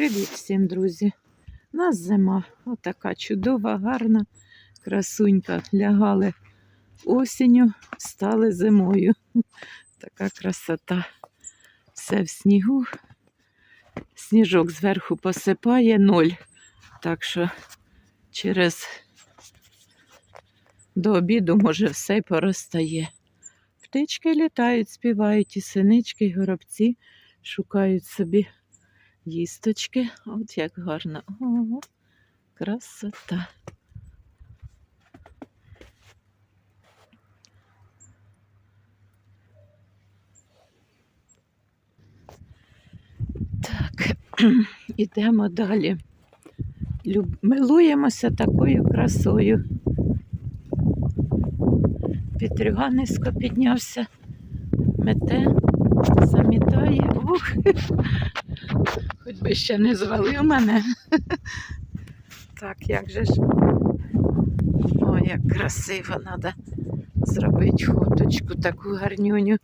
Привіт всім, друзі! У нас зима, отака чудова, гарна, красунька. Лягали осінню, стали зимою. Така красота. Все в снігу. Сніжок зверху посипає ноль. Так що через до обіду, може, все й поростає. Птички літають, співають, і синички, і горобці шукають собі їсточки. От як гарно. Ого, красота. Так, ідемо далі. Люб... Милуємося такою красою. Петрюганисько піднявся, мете, замітає. Ух, хоч би ще не звалив мене. Так, як же ж. О, як красиво треба зробити фоточку таку гарнюню.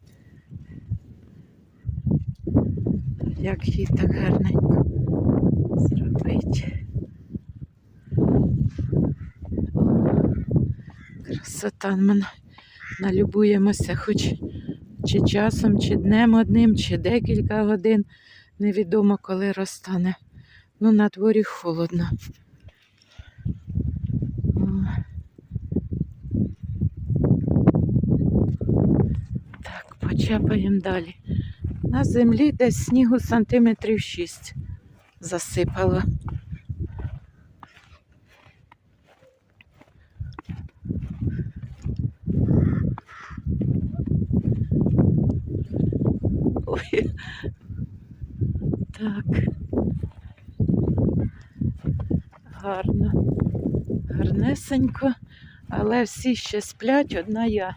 Як її так гарненько зробити. Красота ми налюбуємося хоч чи часом, чи днем одним, чи декілька годин. Невідомо, коли розтане. Ну, на дворі холодно. Так, почапаємо далі. На землі десь снігу сантиметрів 6 засипало. Ой. Так. Гарно. Гарнесенько, але всі ще сплять, одна я.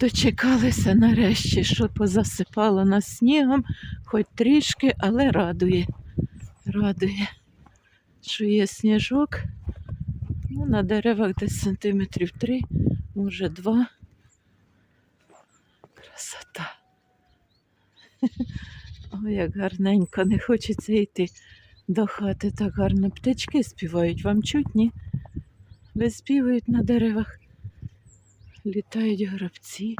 Дочекалися нарешті, що позасипало нас снігом, хоч трішки, але радує. Радує, що є сніжок. Ну, на деревах десь сантиметрів три, може два. Красота. Ой, як гарненько, не хочеться йти до хати. Так гарно птички співають. Вам чуть, ні? Виспівують на деревах. Літають гробці.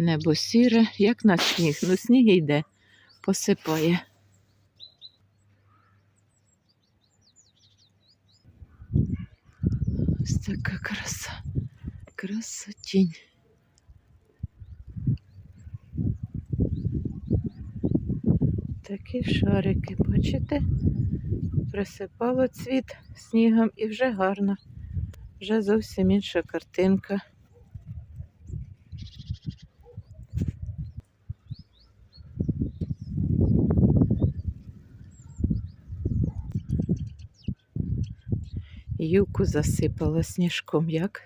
Небо сіре, як на сніг. Ну сніг йде, посипає. Ось така краса. Красотінь. Такі шарики, бачите? Присипало цвіт снігом і вже гарно. Вже зовсім інша картинка. Юку засипало сніжком як.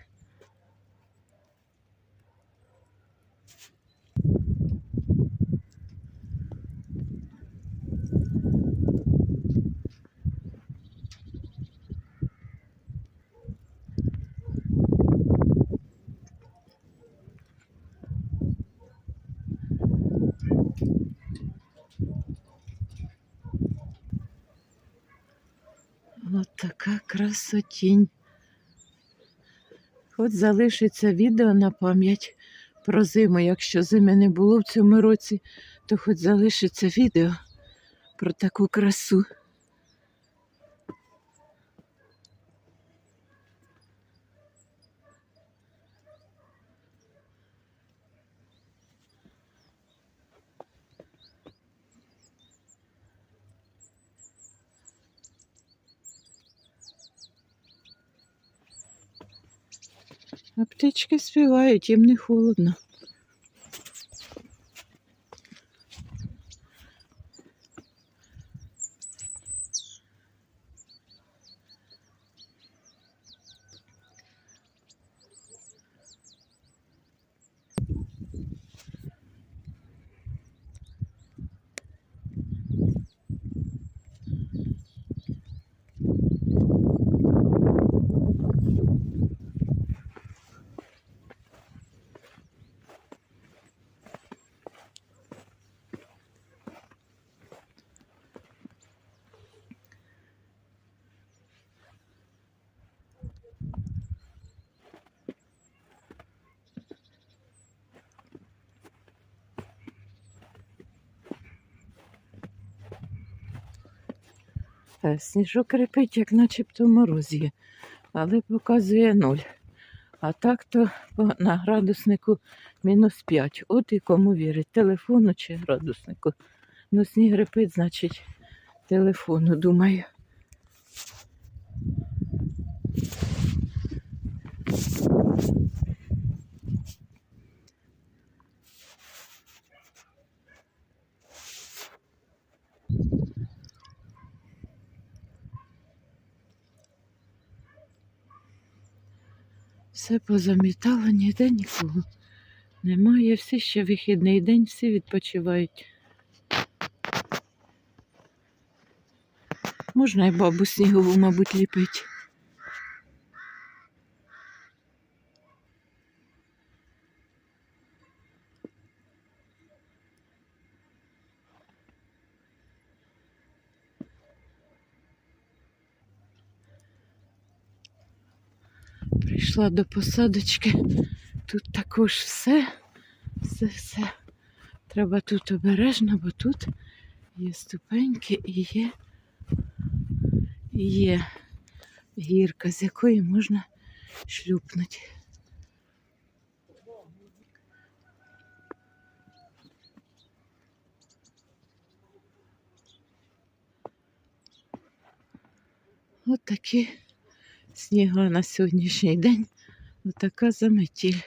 Така красотінь. От залишиться відео на пам'ять про зиму. Якщо зими не було в цьому році, то хоч залишиться відео про таку красу. А птички співають, їм не холодно. Сніжок крепить, як начебто мороз є, але показує ноль. А так то на градуснику мінус 5. От і кому вірить, телефону чи градуснику. Ну, сніг репить, значить, телефону, думаю. Все позамітало, ніде нікого. Немає, всі ще вихідний день, всі відпочивають. Можна і бабу снігову, мабуть, ліпить. Прийшла до посадочки. Тут також все, все, все. Треба тут обережно, бо тут є ступеньки і є, є гірка, з якої можна шлюпнути. От такі сніга на сьогоднішній день. Отака заметіль.